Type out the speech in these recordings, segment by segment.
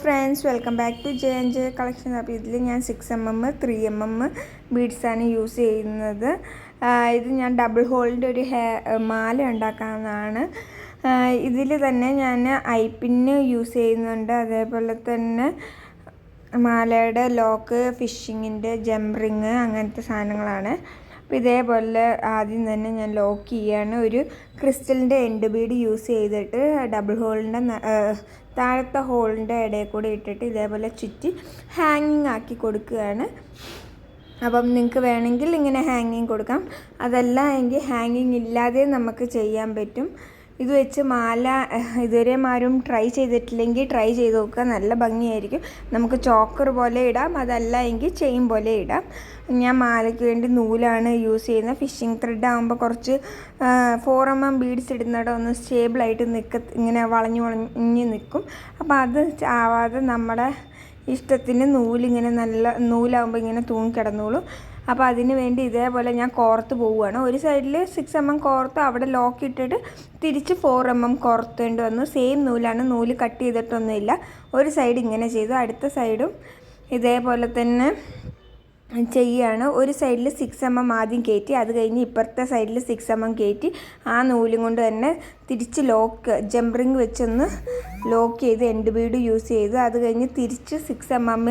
Friends welcome back to J N J collection അപ്പോൾ ഇതിൽ ഞാൻ six M M three M M ബീഡ്സാണ് use ചെയ്യുന്നത്. ഇത് ഞാൻ ഡബിൾ ഹോളിന്റെ ഒരു ഹെ മാല ഉണ്ടാക്കാവുന്നതാണ്. ഇതിൽ തന്നെ ഞാൻ ഐ പിന്ന് യൂസ് ചെയ്യുന്നുണ്ട്. അതേപോലെ തന്നെ മാലയുടെ ലോക്ക് ഫിഷിങ്ങിന്റെ ജംറിങ് അങ്ങനത്തെ സാധനങ്ങളാണ്. അപ്പോൾ ഇതേപോലെ ആദ്യം തന്നെ ഞാൻ ലോക്ക് ചെയ്യാണ്. ഒരു ക്രിസ്റ്റലിന്റെ എൻഡ് ബീഡ് യൂസ് ചെയ്തിട്ട് ഡബിൾ ഹോളിന്റെ താഴത്തെ ഹോളിന്റെ ഇടയിൽ കൂടെ ഇട്ടിട്ട് ഇതേപോലെ ചുറ്റി ഹാങ്ങിങ് ആക്കി കൊടുക്കുകയാണ്. അപ്പം നിങ്ങൾക്ക് വേണമെങ്കിൽ ഇങ്ങനെ ഹാങ്ങിങ് കൊടുക്കാം. അതല്ല എങ്കിൽ ഹാങ്ങിങ് ഇല്ലാതെ നമുക്ക് ചെയ്യാൻ പറ്റും. ഇത് വെച്ച് മാല ഇതുവരെ ആരും ട്രൈ ചെയ്തിട്ടില്ലെങ്കിൽ ട്രൈ ചെയ്ത് നോക്കുക. നല്ല ഭംഗിയായിരിക്കും. നമുക്ക് ചോക്കർ പോലെ ഇടാം. അതല്ല എങ്കിൽ ചെയിൻ പോലെ ഇടാം. ഞാൻ മാലയ്ക്ക് വേണ്ടി നൂലാണ് യൂസ് ചെയ്യുന്നത്. ഫിഷിംഗ് ത്രെഡ് ആകുമ്പോൾ കുറച്ച് ഫോർ എം എം ബീഡ്സ് ഇടുന്നിടം ഒന്ന് സ്റ്റേബിളായിട്ട് നിൽക്ക ഇങ്ങനെ വളഞ്ഞു വളഞ്ഞ് നിൽക്കും അപ്പോൾ അത് ആവാതെ നമ്മുടെ ഇഷ്ടത്തിന് നൂലിങ്ങനെ നല്ല നൂലാകുമ്പോൾ ഇങ്ങനെ തൂങ്ങിക്കിടന്നോളും. അപ്പോൾ അതിന് വേണ്ടി ഇതേപോലെ ഞാൻ കോർത്ത് പോവുകയാണ്. ഒരു സൈഡിൽ സിക്സ് എം എം കോർത്ത് അവിടെ ലോക്ക് ഇട്ടിട്ട് തിരിച്ച് ഫോർ എം എം കോർത്തേണ്ടി വന്നു. സെയിം നൂലാണ്. നൂൽ കട്ട് ചെയ്തിട്ടൊന്നുമില്ല. ഒരു സൈഡ് ഇങ്ങനെ ചെയ്തു. അടുത്ത സൈഡും ഇതേപോലെ തന്നെ ചെയ്യുകയാണ് ഒരു സൈഡിൽ സിക്സ് എം എം ആദ്യം കയറ്റി അത് കഴിഞ്ഞ് ഇപ്പുറത്തെ സൈഡിൽ സിക്സ് എം എം കയറ്റി ആ നൂലും കൊണ്ട് തന്നെ തിരിച്ച് ലോക്ക് ജംപറിങ് വെച്ചൊന്ന് ലോക്ക് ചെയ്ത് എൻഡ് ബീഡ് യൂസ് ചെയ്ത് അത് കഴിഞ്ഞ് തിരിച്ച് സിക്സ് എം എം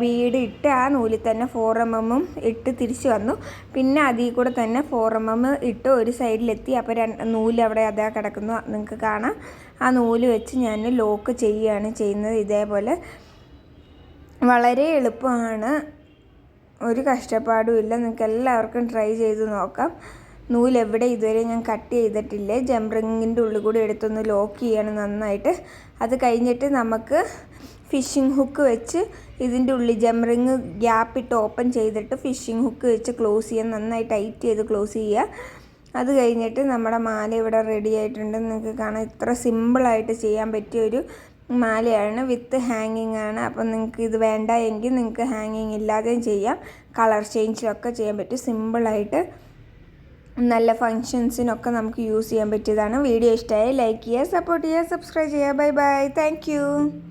ബീഡ് ഇട്ട് ആ നൂലിൽ തന്നെ ഫോർ എം എമ്മും ഇട്ട് തിരിച്ച് വന്നു. പിന്നെ അതിൽ കൂടെ തന്നെ ഫോർ എം എം ഇട്ട് ഒരു സൈഡിലെത്തി അപ്പോൾ രണ്ട് നൂൽ അവിടെ അതാ കിടക്കുന്നു. നിങ്ങൾക്ക് കാണാം. ആ നൂൽ വെച്ച് ഞാൻ ലോക്ക് ചെയ്യുകയാണ് ചെയ്യുന്നത് ഇതേപോലെ. വളരെ എളുപ്പമാണ്. ഒരു കഷ്ടപ്പാടും ഇല്ല. നിങ്ങൾക്ക് എല്ലാവർക്കും ട്രൈ ചെയ്ത് നോക്കാം. നൂൽ എവിടെ? ഇതുവരെ ഞാൻ കട്ട് ചെയ്തിട്ടില്ല? ജംറിങ്ങിന്റെ ഉള്ളിൽ കൂടി എടുത്തൊന്ന് ലോക്ക് ചെയ്യണം നന്നായിട്ട്. അത് കഴിഞ്ഞിട്ട് നമുക്ക് ഫിഷിംഗ് ഹുക്ക് വെച്ച് ഇതിന്റെ ഉള്ളിൽ ജംറിങ് ഗ്യാപ്പ് ഇട്ട് ഓപ്പൺ ചെയ്തിട്ട് ഫിഷിംഗ് ഹുക്ക് വെച്ച് ക്ലോസ് ചെയ്യാൻ നന്നായി ടൈറ്റ് ചെയ്ത് ക്ലോസ് ചെയ്യുക അത് കഴിഞ്ഞിട്ട് നമ്മുടെ മാല ഇവിടെ റെഡി ആയിട്ടുണ്ട്. നിങ്ങൾക്ക് കാണാം. ഇത്ര സിമ്പിളായിട്ട് ചെയ്യാൻ പറ്റിയ ഒരു മാലയാണ് വിത്ത് ഹാങ്ങിങ് ആണ്. അപ്പം നിങ്ങൾക്ക് ഇത് വേണ്ട എങ്കിൽ നിങ്ങൾക്ക് ഹാങ്ങിങ് ഇല്ലാതെയും ചെയ്യാം. കളർ ചേഞ്ചിലൊക്കെ ചെയ്യാൻ പറ്റും. സിമ്പിളായിട്ട് നല്ല ഫങ്ഷൻസിനൊക്കെ നമുക്ക് യൂസ് ചെയ്യാൻ പറ്റിയതാണ്. വീഡിയോ ഇഷ്ടമായി ലൈക്ക് ചെയ്യുക സപ്പോർട്ട് ചെയ്യുക സബ്സ്ക്രൈബ് ചെയ്യുക. Bye bye thank